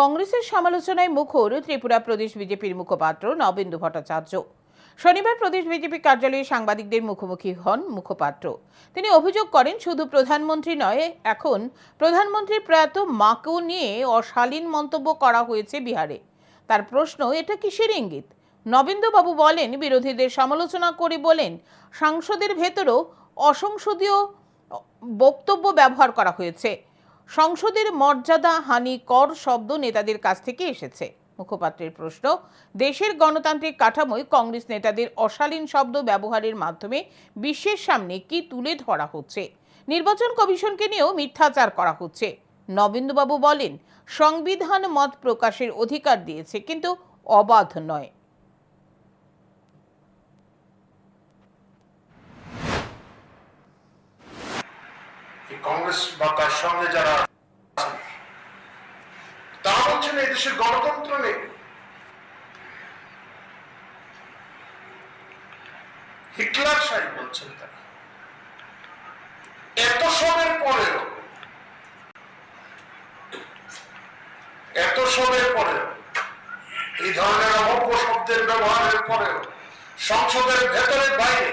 কংগ্রেসের সমালোচনায় মুখর ত্রিপুরা প্রদেশ বিজেপির মুখপাত্র নবেন্দু ভট্টাচার্য। শনিবার প্রদেশ বিজেপি কার্যালয়ে সাংবাদিকদের মুখোমুখি হন মুখপাত্র। তিনি অভিযোগ করেন, শুধু প্রধানমন্ত্রী নয়, এখন প্রধানমন্ত্রীর প্রয়াত মাকেও নিয়ে অশালীন মন্তব্য করা হয়েছে বিহারে। তার প্রশ্ন, এটা কিসের ইঙ্গিত? নবেন্দুবাবু বলেন, বিরোধীদের সমালোচনা করে বলেন, সাংসদের ভেতরও অসংসদীয় বক্তব্য ব্যবহার করা হয়েছে। সংসদের মর্যাদা হানি কর শব্দ নেতাদের কাছ থেকে এসেছে। মুখপাত্রের প্রশ্ন, দেশের গণতান্ত্রিক কাঠামোয় কংগ্রেস নেতাদের অশালীন শব্দ ব্যবহারের মাধ্যমে বিশ্বের সামনে কি তুলে ধরা হচ্ছে? নির্বাচন কমিশনকে নিয়েও মিথ্যাচার করা হচ্ছে। নবেন্দুবাবু বলেন, সংবিধান মত প্রকাশের অধিকার দিয়েছে, কিন্তু অবাধ নয় এই কংগ্রেস বা তার সঙ্গে যারা আছেন, তারা বলছেন এই দেশের গণতন্ত্র নেই। হিটলার সাহেব বলছেন তারা এত সবের পরেও এত সবের পরেও এই ধরনের অভব্য শব্দের ব্যবহারের পরেও সংসদের ভেতরে বাইরে